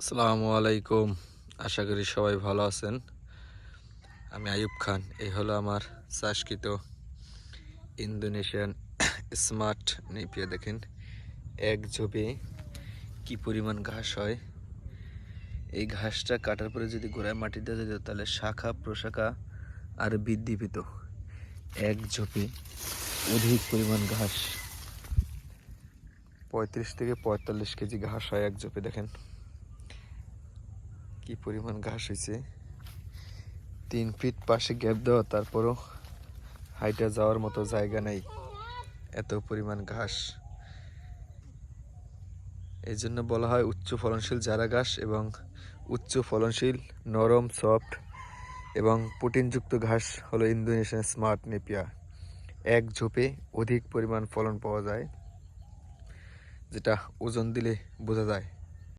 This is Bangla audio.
আসসালামু আলাইকুম। আশা করি সবাই ভালো আছেন। আমি আয়ুব খান। এই হলো আমার চাষকৃত ইন্দোনেশিয়ান স্মার্ট নেপিয়া। দেখেন, এক ঝোপে কি পরিমাণ ঘাস হয়। এই ঘাসটা কাটার পরে যদি গোড়ায় মাটি দেওয়া যেত, তাহলে শাখা, প্রশাখা আর বৃদ্ধি পেত। এক ঝোপে অধিক পরিমাণ ঘাস। পঁয়ত্রিশ থেকে পঁয়তাল্লিশ কেজি ঘাস হয় এক ঝোপে, দেখেন। কি পরিমাণ ঘাস হয়েছে তিন ফিট পাশে গ্যাপ দেওয়া, তারপরও হাইটা যাওয়ার মতো জায়গা নেই। এত পরিমাণ ঘাস। এই জন্য বলা হয় উচ্চ ফলনশীল চারা ঘাস এবং উচ্চ ফলনশীল, নরম, সফট এবং প্রোটিনযুক্ত ঘাস হলো ইন্দোনেশিয়ান স্মার্ট নেপিয়া। এক ঝোপে অধিক পরিমাণ ফলন পাওয়া যায়, যেটা ওজন দিলে বোঝা যায়।